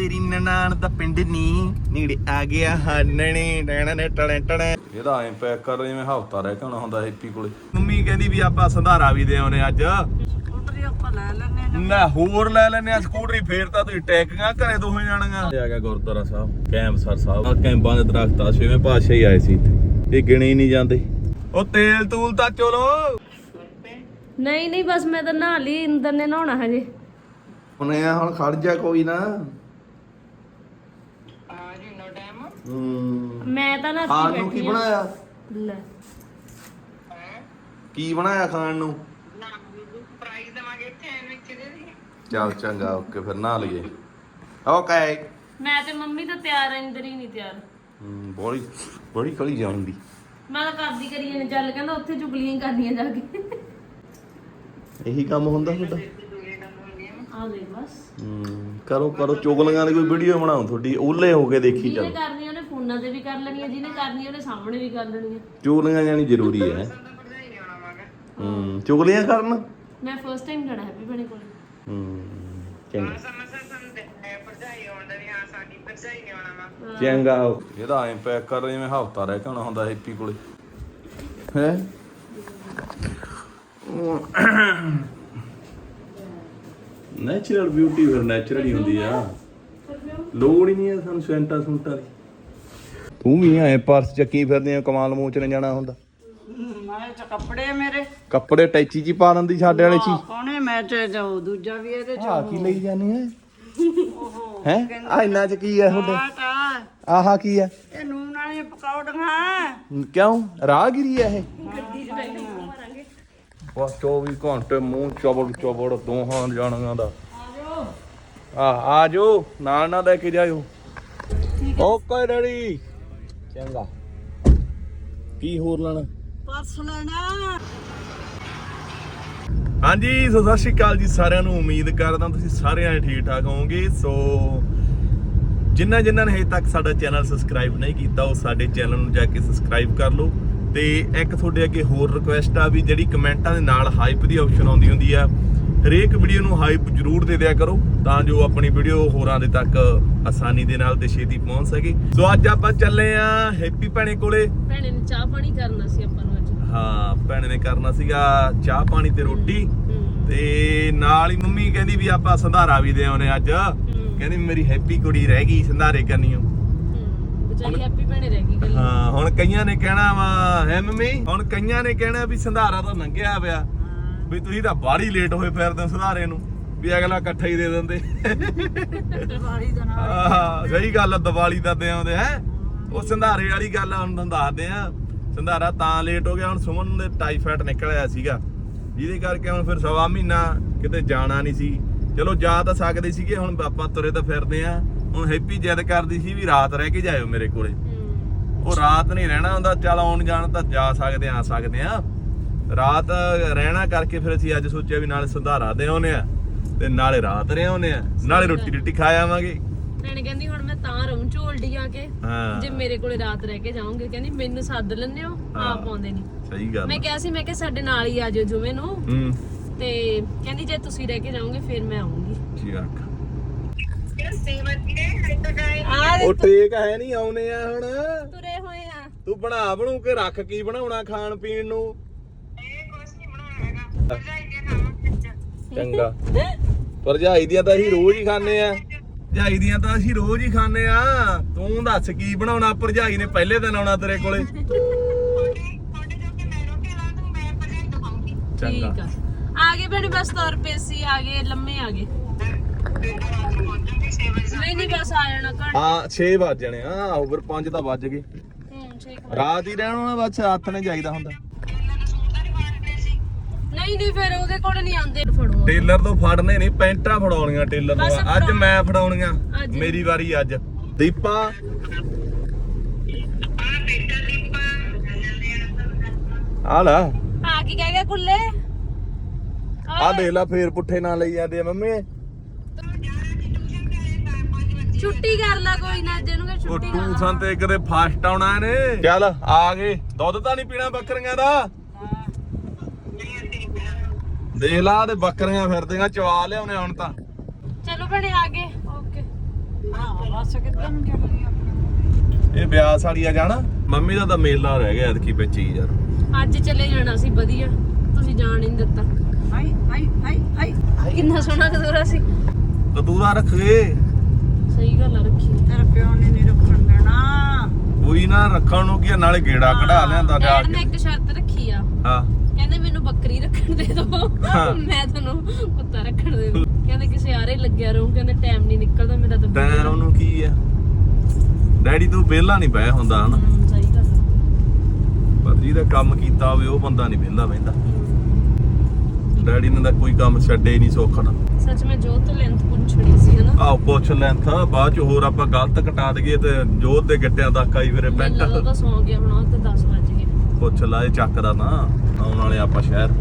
ਤੇਰੀ ਨਨਾਣ ਦਾ ਪਿੰਡ ਨੀ। ਨੇੜੇ ਆ ਗਿਆ ਹਾਨਣੇ ਡੈਣਾ ਨੇ ਟਣੇ ਟਣੇ ਇਹਦਾ ਐਂ ਪੈਕ ਕਰ ਜਿਵੇਂ ਹਫਤਾ ਰਹਿ ਕੇ ਆਉਣਾ ਹੁੰਦਾ ਹੈਪੀ ਕੋਲੇ। ਮੰਮੀ ਕਹਿੰਦੀ ਵੀ ਆਪਾਂ ਸੰਧਾਰਾ ਵੀ ਦੇ ਆਉਨੇ ਅੱਜ। ਸਕੂਟਰੀ ਆਪਾਂ ਲੈ ਲੈਣੇ ਨਾ ਹੋਰ ਲੈ ਲੈਨੇ ਆ ਸਕੂਟਰੀ ਫੇਰ ਤਾਂ ਤੁਸੀਂ ਟੈਕੀਆਂ ਘਰੇ ਦੋਹੇ ਜਾਣੀਆਂ। ਆ ਗਿਆ ਗੁਰਦੁਆਰਾ ਸਾਹਿਬ ਕੈਂਪਸਰ ਸਾਹਿਬ। ਆ ਕੈਂਪਾਂ ਦੇ ਦਰਖਤ ਆ ਛੇਵੇਂ ਪਾਤਸ਼ਾਹ ਹੀ ਆਏ ਸੀ ਇੱਥੇ। ਇਹ ਗਿਣੇ ਹੀ ਨਹੀਂ ਜਾਂਦੇ। ਉਹ ਤੇਲ ਤੂਲ ਤਾਂ ਚਲੋ। ਨਹੀਂ ਨਹੀਂ ਬਸ ਮੈਂ ਤਾਂ ਨਹਾ ਲਈ ਇੰਦਰ ਨੇ ਨਹਾਉਣਾ ਹਜੇ। ਹੁਣੇ ਆ ਹੁਣ ਖੜ ਜਾ ਕੋਈ ਨਾ। ਹੂੰ। ਮੈਂ ਤਾਂ ਨਾ ਖਾਣ ਨੂੰ ਕੀ ਬਣਾਇਆ? ਲੈ। ਕੀ ਬਣਾਇਆ ਖਾਣ ਨੂੰ? ਚੱਲ ਚੰਗਾ ਓਕੇ ਫਿਰ ਨਾ ਲਈਏ। ਓਕੇ। ਮੈਂ ਤੇ ਮੰਮੀ ਤਾਂ ਤਿਆਰ ਆ ਇੰਦਰ ਹੀ ਨਹੀਂ ਤਿਆਰ। ਹੂੰ ਬੜੀ ਬੜੀ ਕਲੀ ਜਾਂਦੀ ਮੈਂ ਤਾਂ ਕਰਦੀ ਕਰੀ ਨੇ ਚੱਲ ਕਹਿੰਦਾ ਉੱਥੇ ਚੁਗਲੀਆਂ ਹੀ ਕਰਨੀਆਂ ਜਾ ਕੇ। ਇਹੀ ਕੰਮ ਹੁੰਦਾ ਤੁਹਾਡਾ? ਆ ਦੇ ਬਸ। ਹੂੰ ਕਰੋ ਕਰੋ ਚੁਗਲੀਆਂ ਦੀ ਕੋਈ ਵੀਡੀਓ ਬਣਾਓ ਤੁਹਾਡੀ ਓਲੇ ਹੋ ਕੇ ਦੇਖੀ ਚੱਲ ਕਰਨੀ ਉਹਨੇ ਫੋਨਾਂ ਤੇ ਵੀ ਕਰ ਲੈਣੀ ਹੈ ਜਿਹਨੇ ਕਰਨੀ ਉਹਨੇ ਸਾਹਮਣੇ ਵੀ ਕਰ ਲੈਣੀ ਹੈ ਚੁਗਲੀਆਂ ਜਾਣੀ ਜ਼ਰੂਰੀ ਹੈ। ਹੂੰ ਚੁਗਲੀਆਂ ਕਰਨ? ਮੈਂ ਫਸਟ ਟਾਈਮ ਜਾਣਾ ਹੈਪੀ ਬਣੇ ਕੋਲ। ਹੂੰ ਚੰਗਾ। ਚੰਗਾ। ਇਹਦਾ ਐਂ ਪੈਕ ਕਰ ਜਿਵੇਂ ਹਫਤਾ ਰਹਿ ਕੇ ਆਉਣਾ ਹੁੰਦਾ ਹੈਪੀ ਕੋਲੇ। ਹੈ? ਨੈਚੁਰਲ ਬਿਊਟੀ ਫਿਰ ਨੈਚੁਰਲ ਹੀ ਹੁੰਦੀ ਆ। ਲੋੜ ਹੀ ਨਹੀਂ ਹੈ ਸਾਨੂੰ ਸੈਂਟਾ ਸੁੰਟਾ ਦੀ। ਤੂੰ ਵੀ ਐ ਪਰਸ ਚੱਕੀ ਫਿਰਦੇ ਆ ਕਮਾਲ ਮੋਚਨੇ ਜਾਣਾ ਹੁੰਦਾ। ਮੈਂ ਚ ਕੱਪੜੇ ਮੇਰੇ। ਕੱਪੜੇ ਟੈਚੀ ਚ ਪਾ ਦਿੰਦੀ ਸਾਡੇ ਵਾਲੇ ਚ। ਕੋਨੇ ਮੈਂ ਚ ਜਾਉ ਦੂਜਾ ਵੀ ਇਹਦੇ ਚ ਆਹ ਕੀ ਲਈ ਜਾਨੀ ਹੈ? ਹੈ ਆ ਇੰਨਾ ਚ ਕੀ ਹੈ ਤੁਹਾਡੇ? ਆ ਆਹਾ ਕੀ ਹੈ ਇਹ ਨੂਨ ਵਾਲੀ ਪਕੌੜੀਆਂ। ਕਿਉਂ? ਰਾਹਗੀਰੀ ਹੈ ਇਹ? ਬਸ 24 ਘੰਟੇ ਮੂੰਹ ਚਬੜ ਚਬੜ ਦੋਹਾਂ ਜਾਣਾਂ ਦਾ। ਆ ਆ ਜੋ ਨਾਲ ਨਾ ਲੈ ਕੇ ਜਾਇਓ। Okay daddy. ਚੰਗਾ। ਕੀ ਹੋਰ ਲੈਣਾ? ਪਰਸ ਲੈਣਾ। ਹਾਂਜੀ ਸੋ ਸਤਿ ਸ਼੍ਰੀ ਅਕਾਲ ਜੀ ਸਾਰਿਆਂ ਨੂੰ। ਉਮੀਦ ਕਰਦਾ ਤੁਸੀਂ ਸਾਰੇ ਆਏ ਠੀਕ ਠਾਕ ਹੋਵੋਗੇ। ਸੋ ਜਿਨ੍ਹਾਂ ਜਿਨ੍ਹਾਂ ਨੇ ਹਜੇ ਤੱਕ ਸਾਡਾ ਚੈਨਲ ਸਬਸਕ੍ਰਾਈਬ ਨਹੀਂ ਕੀਤਾ ਉਹ ਸਾਡੇ ਚੈਨਲ ਨੂੰ ਜਾ ਕੇ ਸਬਸਕ੍ਰਾਈਬ ਕਰ ਲਓ। ਤੇ ਇੱਕ ਤੁਹਾਡੇ ਅੱਗੇ ਹੋਰ ਰਿਕੁਐਸਟ ਆ ਵੀ ਜਿਹੜੀ ਕਮੈਂਟਾਂ ਦੇ ਨਾਲ ਹਾਈਪ ਦੀ ਆਪਸ਼ਨ ਆਉਂਦੀ ਹੁੰਦੀ ਆ ਹਰੇਕ ਵੀਡੀਓ ਨੂੰ ਹਾਈਪ ਜ਼ਰੂਰ ਦੇ ਦਿਆ ਕਰੋ ਤਾਂ ਜੋ ਆਪਣੀ ਵੀਡੀਓ ਹੋਰਾਂ ਦੇ ਤੱਕ ਆਸਾਨੀ ਦੇ ਨਾਲ ਤੇ ਛੇਤੀ ਪਹੁੰਚ ਸਕੇ। ਸੋ ਅੱਜ ਆਪਾਂ ਚੱਲੇ ਆ ਹੈਪੀ ਭੈਣੇ ਕੋਲੇ। ਭੈਣੇ ਨੇ ਚਾਹ ਪਾਣੀ ਕਰਨਾ ਸੀ ਆਪਾਂ ਨੂੰ ਅੱਜ। ਹਾਂ ਭੈਣੇ ਨੇ ਕਰਨਾ ਸੀਗਾ ਚਾਹ ਪਾਣੀ ਤੇ ਰੋਟੀ। ਤੇ ਨਾਲ ਹੀ ਮੰਮੀ ਕਹਿੰਦੀ ਵੀ ਆਪਾਂ ਸੰਧਾਰਾ ਵੀ ਦੇ ਆਉਨੇ ਅੱਜ। ਕਹਿੰਦੀ ਮੇਰੀ ਹੈਪੀ ਕੁੜੀ ਰਹਿ ਗਈ ਸੰਧਾਰੇ ਕਰਨੀਓ ਹੂੰ ਵਿਚਾਰੀ ਹੈਪੀ ਭੈਣੇ ਰਹਿ ਗਈ ਗੱਲ ਹਾਂ ਹੁਣ ਕਈਆਂ ਨੇ ਕਹਿਣਾ ਵਾ ਹੈ ਮੰਮੀ? ਹੁਣ ਕਈਆਂ ਨੇ ਕਹਿਣਾ ਵੀ ਸੰਧਾਰਾ ਤਾਂ ਲੰਘਿਆ ਪਿਆ ਵੀ ਤੁਸੀਂ ਤਾਂ ਬਾਹਲੀ ਲੇਟ ਹੋਏ ਫਿਰਦੇ ਹੋ ਸੰਧਾਰੇ ਨੂੰ ਵੀ ਅਗਲਾ ਇਕੱਠਾ ਹੀ ਦੇ ਦਿੰਦੇ। ਵਾਲੀ ਦਾ ਨਾਲ ਆਹ ਸਹੀ ਗੱਲ ਆ, ਦੀਵਾਲੀ ਦਾ ਦੇ ਆਉਂਦੇ ਹੈ? ਉਹ ਸੰਧਾਰੇ ਵਾਲੀ ਗੱਲ ਆ, ਹੁਣ ਤੁਹਾਨੂੰ ਦੱਸਦੇ ਆ। ਸੰਧਾਰਾ ਤਾਂ ਲੇਟ ਹੋ ਗਿਆ ਹੁਣ ਸੁਮਨ ਦੇ ਟਾਈਫਾਇਡ ਨਿਕਲ ਆਇਆ ਸੀਗਾ। ਜਿਹਦੇ ਕਰਕੇ ਹੁਣ ਫਿਰ ਸਵਾ ਮਹੀਨਾ ਕਿਤੇ ਜਾਣਾ ਨਹੀਂ ਸੀ। ਚਲੋ ਜਾ ਤਾਂ ਸਕਦੇ ਸੀਗੇ ਹੁਣ ਆਪਾਂ ਤੁਰੇ ਤਾਂ ਫਿਰਦੇ ਆ। ਹੁਣ ਹੈਪੀ ਜਿੱਦ ਕਰਦੀ ਸੀ ਵੀ ਰਾਤ ਰਹਿ ਕੇ ਜਾਇਓ ਮੇਰੇ ਕੋਲੇ। ਉਹ ਰਾਤ ਨਹੀਂ ਰਹਿਣਾ ਹੁੰਦਾ ਚੱਲ ਆਉਣ ਜਾਣ ਤਾਂ ਜਾ ਸਕਦੇ ਆ ਆ ਸਕਦੇ ਆ। ਰਾਤ ਰਹਿਣਾ ਕਰਕੇ ਫਿਰ ਅਸੀਂ ਅੱਜ ਸੋਚਿਆ ਵੀ ਨਾਲੇ ਸੰਧਾਰਾ ਦੇ ਆਉਨੇ ਆ ਤੇ ਨਾਲੇ ਰਾਤ ਰਹਿ ਆਉਨੇ ਆ। ਨਾਲੇ ਰੋਟੀ ਰੋਟੀ ਖਾ ਆਵਾਂਗੇ। ਭੈਣੇ ਕਹਿੰਦੀ ਹੁਣ ਮੈਂ ਤਾਂ ਰਹੂੰ ਝੋਲਡੀ ਆ ਕੇ। ਹਾਂ। ਜੇ ਮੇਰੇ ਕੋਲੇ ਰਾਤ ਰਹਿ ਕੇ ਜਾਓਗੇ ਕਹਿੰਦੀ ਮੈਨੂੰ ਸੱਦ ਲੈਂਦੇ ਹੋ ਆਪ ਆਉਂਦੇ ਨਹੀਂ ਸਹੀ ਗੱਲ ਮੈਂ ਕਿਹਾ ਸੀ ਮੈਂ ਕਿ ਸਾਡੇ ਨਾਲ ਹੀ ਆ ਜਾਓ ਜੁਮੇ ਨੂੰ। ਹੂੰ। ਤੇ ਕਹਿੰਦੀ ਜੇ ਤੁਸੀਂ ਰਹਿ ਕੇ ਜਾਓਗੇ ਫਿਰ ਮੈਂ ਆਉਂਗੀ। ਜੀ ਰੱਖ ਆ ਉਹ ਟੇਕ ਹੈ ਨਹੀਂ ਆਉਨੇ ਆ ਹੁਣ। ਤੁਰੇ ਹੋਏ ਆ। ਤੂੰ ਬਣਾ ਬਣੂ ਕੇ ਰੱਖ ਕੀ ਬਣਾਉਣਾ ਖਾਣ ਪੀਣ ਨੂੰ? ਚੰਗਾ। ਭਰਜਾਈ ਦੀਆਂ ਤਾਂ ਅਸੀਂ ਰੋਜ਼ ਹੀ ਖਾਂਦੇ ਆ। ਭਰਜਾਈ ਦੀਆਂ ਤਾਂ ਅਸੀਂ ਰੋਜ਼ ਹੀ ਖਾਂਦੇ ਆ। ਤੂੰ ਦੱਸ ਕੀ ਬਣਾਉਣਾ? ਭਰਜਾਈ ਨੇ ਪਹਿਲੇ ਦਿਨ ਆਉਣਾ ਤੇਰੇ ਕੋਲੇ। ਚੰਗਾ। ਠੀਕ ਆ। ਗਏ ਭੈਣੇ ਬਸ ਤੁਰ ਪਏ ਸੀ ਆ ਗਏ ਲੰਮੇ ਆ ਗਏ। ਨਹੀਂ ਨਹੀਂ ਬਸ ਆ ਜਾਣਾ ਘਰ ਹਾਂ 6 ਵੱਜ ਜਾਣੇ ਆ। ਓਵਰ 5 ਤਾਂ ਵੱਜ ਗਏ। ਹੂੰ ਰਾਤ ਹੀ ਰਹਿਣਾ ਬਸ ਹੱਥ ਨੇ ਜਾਈਦਾ ਹੁੰਦਾ। ਨਹੀਂ ਨਹੀਂ ਫਿਰ ਉਹਦੇ ਕੋਲ ਨਹੀਂ ਆਉਂਦੇ। ਫੜੋ ਟੇਲਰ ਤੋਂ ਫੜਨੇ ਨਹੀਂ ਪੈਂਟਾਂ ਫੜਾਉਣੀਆਂ ਟੇਲਰ ਬਸ ਤੋਂ ਅੱਜ ਮੈਂ ਫੜਾਉਣੀਆਂ ਅੱਜ। ਮੇਰੀ ਵਾਰੀ ਅੱਜ। ਦੀਪਾ। ਆ ਲੈ। ਆ ਕੀ ਕਹਿ ਗਿਆ ਕੁੱਲੇ ਆ ਦੇਖ ਲੈ ਫੇਰ ਪੁੱਠੇ ਨਾਲ ਲਈ ਜਾਂਦੇ ਆ ਮੰਮੀ। ਛੁੱਟੀ ਕਰ ਲੈ ਕੋਈ ਨਾ ਜਿਹਨੂੰ ਕਿ ਉਹ ਛੁੱਟੀ ਕਰ ਟੂਸ਼ਨ ਤੇ ਕਦੇ ਫਾਸਟ ਆਉਣਾ ਨੇ ਚੱਲ ਆ ਗਏ। ਦੁੱਧ ਤਾਂ ਨਹੀਂ ਪੀਣਾ ਬੱਕਰੀਆਂ ਦਾ। ਦੇਖ ਲਾ ਤੇ ਬੱਕਰੀਆਂ ਫਿਰਦੀਆਂ ਚਵਾ ਲਿਆਉਣੇ ਹੁਣ ਤਾਂ। ਚਲੋ ਭੈਣੇ ਆ ਗਏ। ਓਕੇ। ਬੱਸ ਕਿੱਦਾਂ ਨੂੰ ਚੱਲਦੀ ਆਪਣੀ? ਇਹ ਬਿਆਸ ਵਾਲੀ ਆ ਜਾਣਾ। ਮੰਮੀ ਦਾ ਤਾਂ ਮੇਲਾ ਰਹਿ ਗਿਆ ਐਤਕੀ ਵਿੱਚ ਹੀ ਯਾਰ। ਅੱਜ ਚੱਲੇ ਜਾਣਾ ਸੀ ਵਧੀਆ। ਤੁਸੀਂ ਜਾਣ ਹੀ ਨਹੀਂ ਦਿੱਤਾ। ਹਾਈ ਹਾਈ ਹਾਈ ਹਾਈ ਕਿੰਨਾ ਸੋਹਣਾ ਕਦੂਰਾ ਸੀ। ਕਤੂਰਾ ਰੱਖੇ ਸਹੀ ਗੱਲ ਆ ਰੱਖੀ। ਤੇਰੇ ਪਿਓ ਨੇ ਨਹੀਂ ਰੱਖਣ ਦੇਣਾ। ਕੋਈ ਨਾ ਰੱਖਣ ਨੂੰ ਕੀ ਨਾਲੇ ਗੇੜਾ ਕਢਾ ਲਿਆਂਦਾ ਜਾ ਡੈਡ ਨੇ ਕੇ। ਇੱਕ ਸ਼ਰਤ ਰੱਖੀ ਆ। ਹਾਂ। ਕਹਿੰਦੇ ਮੈਨੂੰ ਬੱਕਰੀ ਰੱਖਣ ਦੇ ਦਿਓ ਹਾਂ। ਮੈਂ ਤੁਹਾਨੂੰ ਕੁੱਤਾ ਰੱਖਣ ਦੇ ਦੂੰ। ਕਹਿੰਦੇ ਕਿਸੇ ਆਰੇ ਲੱਗਿਆ ਰਹੂੰ ਕਹਿੰਦੇ ਟਾਈਮ ਨਹੀਂ ਨਿਕਲਦਾ ਮੇਰਾ ਤਾਂ ਟਾਇਰ ਉਹਨੂੰ ਕੀ ਆ? ਡੈਡੀ ਤੂੰ ਵਿਹਲਾ ਨਹੀਂ ਪਿਆ ਹੁੰਦਾ ਹਨਾ? ਹਮ, ਸਹੀ ਗੱਲ ਆ। ਪਰ ਜਿਹਦਾ ਕੰਮ ਕੀਤਾ ਹੋਵੇ ਉਹ ਬੰਦਾ ਨਹੀਂ ਵਿਹਲਾ ਬਹਿੰਦਾ। ਡੈਡੀ ਨੇ ਤਾਂ ਕੋਈ ਕੰਮ ਛੱਡੇ ਨਹੀਂ ਸੌਖਣਾ ਸੱਚ ਮੈਂ ਜੋਤ ਤੋਂ ਲੈਂਥ ਪੁੱਛਣੀ ਸੀ ਹਨਾ? ਆਹ ਪੁੱਛ ਲੈਂਥ ਬਾਅਦ ਚ ਹੋਰ ਆਪਾਂ ਗਲਤ ਕਟਾ ਦਈਏ ਤੇ ਜੋਤ ਦੇ ਗਿੱਟਿਆਂ ਤੱਕ ਆਈ ਫਿਰੇ ਮੈਨੂੰ ਲੱਗਦਾ ਪੈਂਟ ਤਾਂ ਸੌਂ ਗਿਆ ਹੁਣ ਉਹ ਤੇ 10 ਵੱਜ ਗਏ ਪੁੱਛ ਲਾਏ ਚੱਕਦਾ ਨਾ ਆਉਣ ਵਾਲੇ ਆਪਾਂ ਸ਼ਹਿਰ।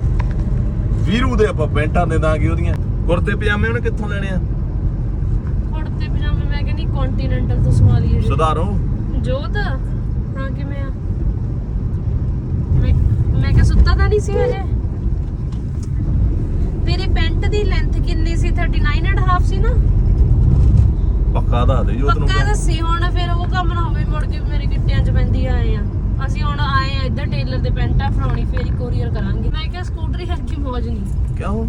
ਵੀਰੂ ਦੇ ਆਪਾਂ ਪੈਂਟਾਂ ਦੇ ਦਾਂਗੇ ਉਹਦੀਆਂ। ਕੁਰਤੇ ਪਜਾਮੇ ਉਹਨੇ ਕਿੱਥੋਂ ਲੈਣੇ ਆ? ਕੁੜਤੇ ਪਜਾਮੇ ਮੈਂ ਕਹਿੰਦੀ ਕੰਟੀਨੈਂਟਲ ਤੋਂ ਸਵਾ ਲਈਏ। ਸੁਧਾਰੋ। ਜੋਤ ਹਾਂ ਕਿਵੇਂ ਆ? ਮੈਂ ਮੈਂ ਕਿਹਾ ਸੁੱਤਾ ਤਾਂ ਨਹੀਂ ਸੀ ਹਜੇ? ਤੇਰੀ ਪੈਂਟ ਦੀ ਲੈਂਥ ਕਿੰਨੀ ਸੀ? 39 ਐਂਡ ਹਾਫ ਸੀ ਨਾ? ਪੱਕਾ ਦੱਸ ਦੇ ਜੋਤ ਨੂੰ ਪੱਕਾ ਦੱਸੀ ਹੁਣ ਫਿਰ ਉਹ ਕੰਮ ਨਾ ਹੋਵੇ ਮੁੜ ਕੇ ਮੇਰੇ ਗਿੱਟਿਆਂ 'ਚ ਪੈਂਦੀ ਆਏ ਆ। ਅਸੀਂ ਹੁਣ ਆਏ ਆ ਇੱਧਰ ਟੇਲਰ ਦੇ ਪੈਂਟਾਂ ਫੜਾਉਣੀ ਫੇਰ ਹੀ ਕੋਰੀਅਰ ਕਰਾਂਗੇ। ਮੈਂ ਕਿਹਾ ਸਕੂਟਰੀ ਹਰਕੀ ਮੌਜ ਨਹੀਂ? ਕਿਉਂ?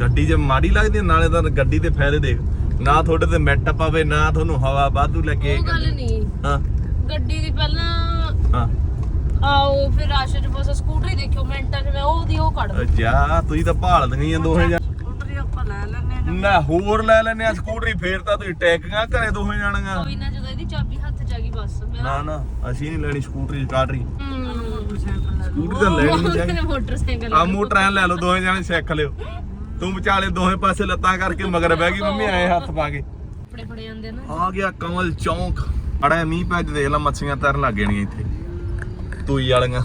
ਗੱਡੀ 'ਚ ਮਾੜੀ ਲੱਗਦੀ ਆ, ਨਾਲੇ ਤਾਂ ਗੱਡੀ ਦੇ ਫਾਇਦੇ ਦੇਖ। ਨਾ ਤੁਹਾਡੇ ਤੇ ਮਿੱਟ ਪਵੇ ਨਾ ਤੁਹਾਨੂੰ ਹਵਾ ਵਾਧੂ ਲੱਗੇ ਉਹ ਗੱਲ ਨਹੀਂ। ਹਾਂ। ਗੱਡੀ ਦੀ ਪਹਿਲਾਂ ਹਾਂ। ਆਓ ਫਿਰ ਰਾਸ਼ਨ ਚ ਬਸ ਸਕੂਟਰੀ ਦੇਖਿਓ ਮਿੰਟਾਂ 'ਚ ਮੈਂ ਉਹਦੀ ਉਹ ਕੱਢ ਦੂੰ। ਜਾ ਤੁਸੀਂ ਤਾਂ ਭਾਲ ਦਈਆਂ ਦੋਹੇ ਜਾਂ ਸਕੂਟਰੀ ਆਪਾਂ ਲੈ ਲੈਣੇ ਨਾ ਨਾ ਹੋਰ ਲੈ ਲੈਨੇ ਆ ਸਕੂਟਰੀ ਫੇਰ ਤਾਂ ਤੁਸੀਂ ਟੈਕੀਆਂ ਘਰੇ ਦੋਹੇ ਜਾਣੀਆਂ। ਕੋਈ ਨਾ ਨਾ ਨਾ ਅਸੀਂ ਨਹੀਂ ਲੈਣੀ ਸਕੂਟਰੀ ਸਟਾਰਟਰੀ। ਹੂੰ ਸਕੂਟਰੀ ਤਾਂ ਲੈਣੀ ਨਹੀਂ ਚਾਹੀਦੀ। ਮੋਟਰਸਾਈਕਲ ਆ ਮੋਟਰ ਲੈ ਲਓ ਦੋਹੇ ਜਾਣੇ ਸਿੱਖ ਲਿਓ। ਤੂੰ ਵਿਚਾਲੇ ਦੋਹੇ ਪਾਸੇ ਲੱਤਾਂ ਕਰਕੇ ਮਗਰ ਬਹਿ ਗਈ ਮੰਮੀ ਆਏ ਹੱਥ ਪਾ ਕੇ। ਕੱਪੜੇ ਫੜੇ ਜਾਂਦੇ ਨਾ। ਆ ਗਿਆ ਕਮਲ ਚੌਂਕ। ਅੜਾ ਮੀਂਹ ਪੈ ਚ ਦੇਖ ਲੈ ਮੱਛੀਆਂ ਤਰਨ ਲੱਗ ਜਾਣੀਆਂ ਇੱਥੇ। ਤੂਈ ਵਾਲੀਆਂ।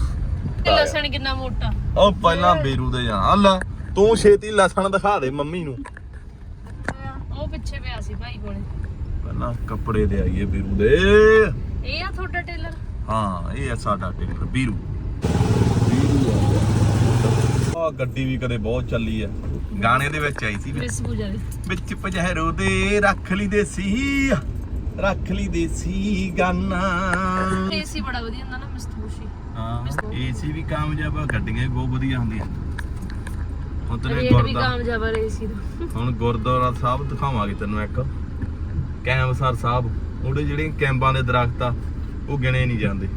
ਲਸਣ ਕਿੰਨਾ ਮੋਟਾ? ਉਹ ਪਹਿਲਾਂ ਬੇਰੂ ਦੇ ਜਾ ਆ ਲੈ ਤੂੰ ਛੇਤੀ ਲਸਣ ਦਿਖਾ ਦੇ ਮੰਮੀ ਨੂੰ। ਉਹ ਪਿੱਛੇ ਪਿਆ ਸੀ ਭਾਈ ਕੋਲੇ। ਪਹਿਲਾਂ ਕੱਪੜੇ ਦੇ ਆਈਏ ਬੇਰੂ ਦੇ। ਇਹ ਆ ਤੁਹਾਡਾ ਟੇਲਰ? ਹਾਂ ਇਹ ਆ ਸਾਡਾ ਟੇਲਰ ਬੀਰੂ। ਆ ਗੱਡੀ ਵੀ ਕਦੇ ਬਹੁਤ ਚੱਲੀ ਆ। ਗਾਣੇ ਦੇ ਵਿੱਚ ਆਈ ਸੀ ਮਿਸ ਪੂਜਾ ਦੀ। ਵਿੱਚ ਪਜਹਿਰੋ ਦੇ ਰੱਖ ਲਈ ਦੇਸੀ ਰੱਖ ਲਈ ਦੇਸੀ ਗਾਨਾ। ਏਸੀ ਬੜਾ ਵਧੀਆ ਹੁੰਦਾ ਨਾ ਮਿਸਤੂਸ਼ੀ ਹਾਂ ਏਸੀ ਵੀ ਕਾਮਯਾਬ ਆ ਗੱਡੀਆਂ ਵੀ ਬਹੁਤ ਵਧੀਆ ਹੁੰਦੀਆਂ। ਹੁਣ ਤੇਰੇ ਰੇਟ ਵੀ ਗੁਰਦਾ ਕਾਮਯਾਬ ਆ ਏਸੀ ਦਾ। ਹੁਣ ਗੁਰਦੁਆਰਾ ਸਾਹਿਬ ਦਿਖਾਵਾਂਗੇ ਤੈਨੂੰ ਇੱਕ। ਕੈਂਵਸਰ ਸਾਹਿਬ। ਉਹਦੇ ਜਿਹੜੇ ਕੈਂਬਾਂ ਦੇ ਦਰਖਤ ਆ ਉਹ ਗਿਣੇ ਨਹੀਂ ਜਾਂਦੇ।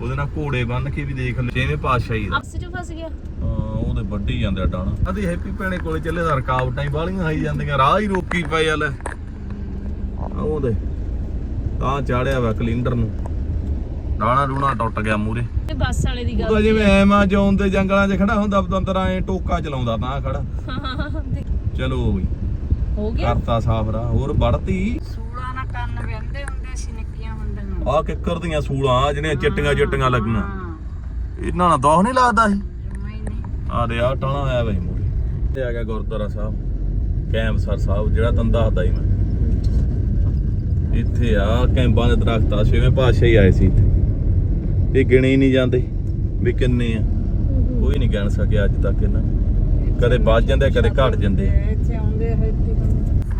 ਉਹਦੇ ਨਾਲ ਘੋੜੇ ਬੰਨ ਕੇ ਵੀ ਦੇਖ ਲੈ ਜਿਵੇਂ ਪਾਤਸ਼ਾਹੀ ਦਾ। ਚ ਫਸ ਗਿਆ। ਹਾਂ ਉਹਦੇ ਵੱਢੀ ਜਾਂਦੇ ਆ ਡਾਣਾ ਅਦੀ ਹੈਪੀ ਭੈਣੇ ਕੋਲੇ ਚੱਲੇ ਤਾਂ ਰਕਾਵਟਾਂ ਹੀ ਬਾਲੀਆਂ ਆਈ ਜਾਂਦੀਆਂ ਰਾਹ ਹੀ ਰੋਕੀ ਪਏ ਆ ਲੈ। ਉਹਦੇ ਤਾਂ ਚਾੜਿਆ ਵਾ ਕਲਿੰਡਰ ਨੂੰ। ਡਾਣਾ ਰੂਣਾ ਟੁੱਟ ਗਿਆ ਮੂਰੇ ਤੇ ਬੱਸ ਵਾਲੇ ਦੀ ਉਹ ਗੱਲ ਜਿਵੇਂ ਐਮਾਜ਼ੋਨ ਦੇ ਜੰਗਲਾਂ 'ਚ ਖੜਾ ਹੁੰਦਾ ਪਤੰਤਰਾ ਐ ਟੋਕਾ ਚਲਾਉਂਦਾ ਤਾਂ ਖੜਾ। ਚਲੋ ਹੋ ਗਿਆ? ਕਰਤਾ ਸਾਫ਼ ਰਾ ਹੋਰ ਵੜਤੀ ਸੂਲਾਂ ਨਾਲ ਕੰਨ ਵਹਿੰਦੇ ਹੁੰਦੇ ਸੀ ਨਿੱਕੀਆਂ ਹੁੰਦੇ ਨੂੰ ਆ ਕਿੱਕਰ ਦੀਆਂ ਸੂਲਾਂ ਆਹ ਜਿਹੜੀਆਂ ਚਿੱਟੀਆਂ ਚਿੱਟੀਆਂ ਲੱਗੀਆਂ। ਹਾਂ ਇਹਨਾਂ ਨਾਲ ਦੋਹ ਨਹੀਂ ਲੱਗਦਾ ਸੀ? ਹੀ ਆ ਦੇ ਆ ਟਾਣਾ ਆਇਆ ਬਈ ਮੂਰੇ ਤੇ ਆ ਗਿਆ ਗੁਰਦੁਆਰਾ ਸਾਹਿਬ ਕੈਂਪਸਰ ਸਾਹਿਬ ਜਿਹੜਾ ਤੈਨੂੰ ਦੱਸਦਾ ਹੀ ਮੈਂ। ਇੱਥੇ ਆ ਕੈਂਪਾਂ ਦੇ ਦਰਖਤ ਆ ਛੇਵੇਂ ਪਾਤਸ਼ਾਹੀ ਆਏ ਸੀ ਇੱਥੇ। ਇਹ ਗਿਣੇ ਹੀ ਨਹੀਂ ਜਾਂਦੇ ਵੀ ਕਿੰਨੇ ਆ। ਕੋਈ ਨਹੀਂ ਗਿਣ ਸਕਿਆ ਅੱਜ ਤੱਕ ਇਹਨਾਂ। ਕਦੇ ਵੱਧ ਜਾਂਦੇ ਕਦੇ ਘਟ ਜਾਂਦੇ ਇੱਥੇ ਆਉਂਦੇ ਹੈਪੀ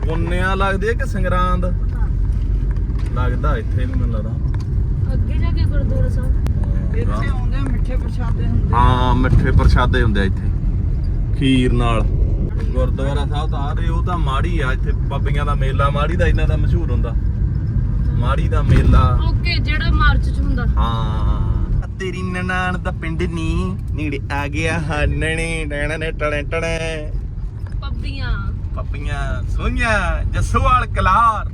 ਪੁੰਨਿਆ ਲੱਗਦੇ ਆ ਕਿ ਸੰਗਰਾਂਦ? ਲੱਗਦਾ ਇੱਥੇ ਵੀ ਮੈਨੂੰ ਲੱਗਦਾ। ਅੱਗੇ ਜਾ ਕੇ ਗੁਰਦੁਆਰਾ ਸਾਹਿਬ। ਇੱਥੇ ਆਉਂਦੇ ਮਿੱਠੇ ਪ੍ਰਸ਼ਾਦੇ ਹੁੰਦੇ ਹਾਂ ਮਿੱਠੇ ਪ੍ਰਸ਼ਾਦੇ ਹੁੰਦੇ ਆ ਇੱਥੇ। ਖੀਰ ਨਾਲ। ਗੁਰਦੁਆਰਾ ਸਾਹਿਬ ਤਾਂ ਆ ਰਹੇ ਉਹ ਤਾਂ ਮਾੜੀ ਆ ਇੱਥੇ ਬੱਬੀਆਂ ਦਾ ਮੇਲਾ ਮਾੜੀ ਦਾ ਇਹਨਾਂ ਦਾ ਮਸ਼ਹੂਰ ਹੁੰਦਾ। ਮਾੜੀ ਦਾ ਮੇਲਾ। ਓਕੇ ਜਿਹੜਾ ਮਾਰਚ ਚ ਹੁੰਦਾ। ਹਾਂ। ਤੇਰੀ ਨਨਾਣ ਦਾ ਪਿੰਡ ਨੀ ਨੇੜੇ ਆ ਗਿਆ ਹਾਨਣੇ ਡੈਣੇ ਟਣੇ ਟਣੇ। ਪੱਬੀਆਂ। ਪੱਪੀਆਂ ਸੋਈਆਂ ਜਸਵਾਲ ਕਲਾਰ।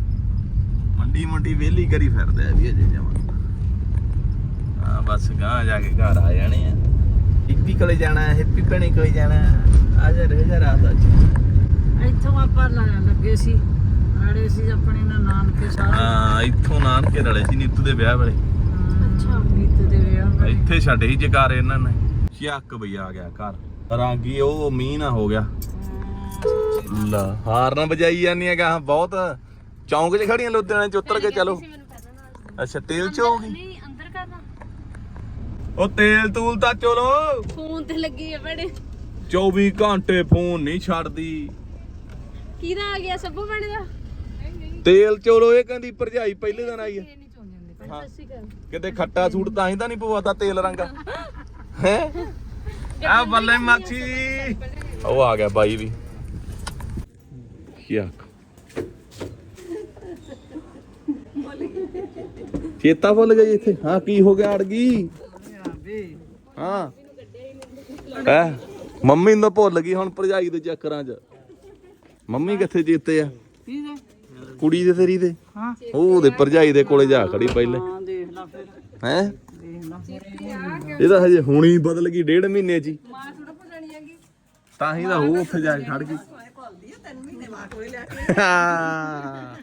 ਮੰਡੀ ਮੰਡੀ ਵੇਲੀ ਕਰੀ ਫਿਰਦੇ ਆ ਵੀ ਅਜੇ ਜਮਾ। ਆ ਬਸ ਗਾਂ ਜਾ ਕੇ ਘਰ ਆ ਜਾਣੇ ਆ। ਹਿੱਪੀ ਕੋਲੇ ਜਾਣਾ ਹਿੱਪੀ ਭੈਣੇ ਕੋਲੇ ਜਾਣਾ ਆ ਜਾ ਰਹਿ ਜਾ ਰਾਤ ਅੱਜ। ਇੱਥੋਂ ਆਪਾਂ ਲ- ਲੱਗੇ ਸੀ ਰੜੇ ਸੀ ਆਪਣੇ ਨਾਲ ਨਾਨਕੇ ਸਾਰੇ ਹਾਂ ਇੱਥੋਂ ਨਾਨਕੇ ਰਲੇ ਸੀ ਨੀਤੂ ਦੇ ਵਿਆਹ ਵੇਲੇ। ਅੱਛਾ ਨੀਤ ਦੇ ਵਿਆਹ ਵਾਲੇ। ਇੱਥੇ ਛੱਡੇ ਸੀ ਜਕਾਰੇ ਇਹਨਾਂ ਨੇ। ਚੱਕ ਬਈ ਆ ਗਿਆ ਘਰ। ਰਾਂਗੀ ਉਹ ਮੀਂਹ ਨਾ ਹੋ ਗਿਆ। ਲਾ ਹਾਰ ਨਾ ਵਜਾਈ ਜਾਂਦੀਆਂ ਗਾ ਬਹੁਤ। ਚੌਂਕ 'ਚ ਖੜੀਆਂ ਲੁਧਿਆਣੇ 'ਚ ਉਤਰ ਕੇ ਚਲੋ। ਅੱਛਾ ਤੇਲ 'ਚ ਹੋਗੀ ਨਹੀਂ ਅੰਦਰ ਕਰਨਾ ਉਹ ਤੇਲ ਤੂਲ ਤਾਂ ਚਲੋ। ਫੋਨ ਤੇ ਲੱਗੀ ਆ ਬੜੇ 24 ਘੰਟੇ ਫੋਨ ਨਹੀਂ ਛੱਡਦੀ। ਕਿਹਦਾ ਆ ਗਿਆ ਸੱਬੂ ਬਣ ਦਾ? ਤੇਲ ਚੋਲੋ ਇਹ ਕਹਿੰਦੀ ਭਰਜਾਈ ਪਹਿਲੇ ਦਿਨ ਆਈ ਹੈ। ਹਾਂ ਕਰ ਕਿਤੇ ਖੱਟਾ ਸੂਟ ਤਾਂ ਹੀ ਤਾਂ ਨਹੀਂ ਪਵਾਤਾ ਤੇਲ ਰੰਗਾ। ਹੈ? ਆ ਬੱਲੇ ਮਾਛੀ। ਉਹ ਆ ਗਿਆ ਬਾਈ ਵੀ। ਯਾਕ ਚੇਤਾ ਭੁੱਲ ਗਈ ਇੱਥੇ। ਹਾਂ, ਕੀ ਹੋ ਗਿਆ ਅੜ ਗਈ ਹਾਂ। ਹੈ? ਮੰਮੀ ਨੂੰ ਤਾਂ ਭੁੱਲ ਗਈ ਹੁਣ ਭਰਜਾਈ ਦੇ ਚੱਕਰਾਂ 'ਚ। ਮੰਮੀ ਕਿੱਥੇ ਚੇਤੇ ਆ? ਕੁੜੀ ਦੇ ਤੇਰੀ ਦੇ? ਹਾਂ ਉਹ ਉਹਦੇ ਭਰਜਾਈ ਦੇ ਕੋਲੇ ਜਾ ਖੜੀ ਪਹਿਲੇ। ਹਾਂ ਦੇਖ ਲਾ ਫਿਰ ਹੈ? ਇਹ ਤਾਂ ਹਜੇ ਹੁਣੀ ਬਦਲ ਗਈ, ਡੇਢ ਮਹੀਨੇ ਚ ਹੀ। ਤਾਂ ਹੀ ਤਾਂ ਉਹ ਉੱਥੇ ਜਾ ਕੇ ਖੜ ਗਈ। ਹਾਂ।